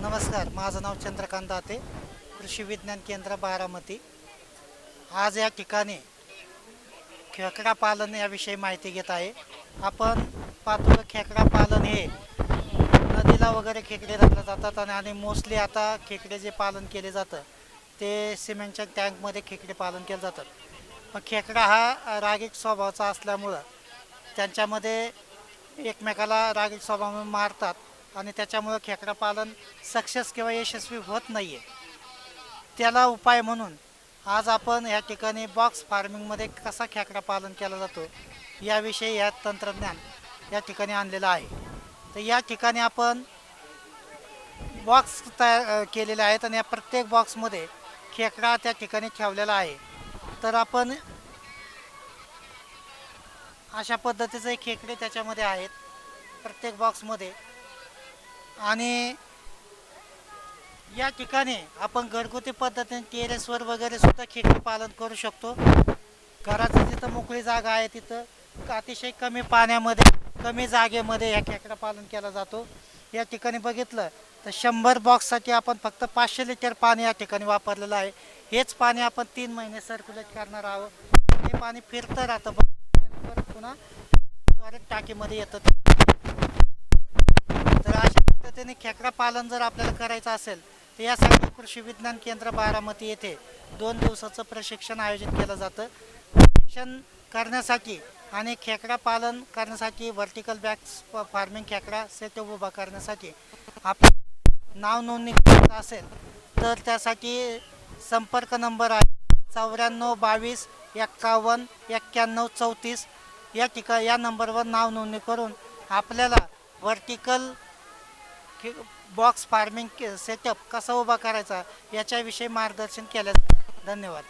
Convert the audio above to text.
नमस्कार माझं नाव चंद्रकांत दाते कृषी विज्ञान केंद्र बारामती. आज या ठिकाणी खेकडा पालन याविषयी माहिती घेत आहे. आपण पाहतो खेकडा पालन हे नदीला वगैरे खेकडे धरले जातात आणि आणि मोस्टली आता खेकडे जे पालन केले जातं ते सिमेंटच्या टँकमध्ये खेकडे पालन केलं जातं पण खेकडा हा रागीट स्वभावाचा असल्यामुळं त्यांच्यामध्ये एकमेकाला रागीट स्वभाव मारतात. आणि त्याच्यामुळं खेकडा पालन सक्सेस किंवा यशस्वी होत नाही आहे त्याला उपाय म्हणून आज आपण या ठिकाणी बॉक्स फार्मिंगमध्ये कसा खेकडा पालन केला जातो याविषयी या तंत्रज्ञान या ठिकाणी आणलेलं आहे. तर या ठिकाणी आपण बॉक्स तयार केलेले आहेत आणि या प्रत्येक बॉक्समध्ये खेकडा त्या ठिकाणी ठेवलेला आहे. तर आपण अशा पद्धतीचे खेकडे त्याच्यामध्ये आहेत. प्रत्येक बॉक्समध्ये आणि या ठिकाणी आपण घरगुती पद्धतीने टेरेसवर वगैरे सुद्धा खिडकी पालन करू शकतो. घराचं जिथं मोकळी जागा आहे तिथं अतिशय कमी पाण्यामध्ये कमी जागेमध्ये या खेकडा पालन केला जातो. या ठिकाणी बघितलं तर शंभर बॉक्ससाठी आपण फक्त पाचशे लिटर पाणी या ठिकाणी वापरलेलं आहे. हेच पाणी आपण तीन महिने सर्क्युलेट करणार आहोत. हे पाणी फिरतं राहतं. परत पुन्हा टाकीमध्ये येतं. पद्धतीने खेकडा पालन जर आपल्याला करायचं असेल तर यासाठी कृषी विज्ञान केंद्र बारामती येथे दोन दिवसाचं प्रशिक्षण आयोजित केलं जातं. प्रशिक्षण करण्यासाठी आणि खेकडा पालन करण्यासाठी व्हर्टिकल बॅग्स फार्मिंग खेकडा सेटअप उभा करण्यासाठी आपली नाव नोंदणी करायचं असेल तर त्यासाठी संपर्क नंबर आहे चौऱ्याण्णव बावीस एक्कावन्न एक्क्याण्णव चौतीस. या ठिका या नंबरवर नाव नोंदणी करून आपल्याला व्हर्टिकल की बॉक्स फार्मिंग सेटअप कसा उभा करायचा याच्याविषयी मार्गदर्शन केलं धन्यवाद.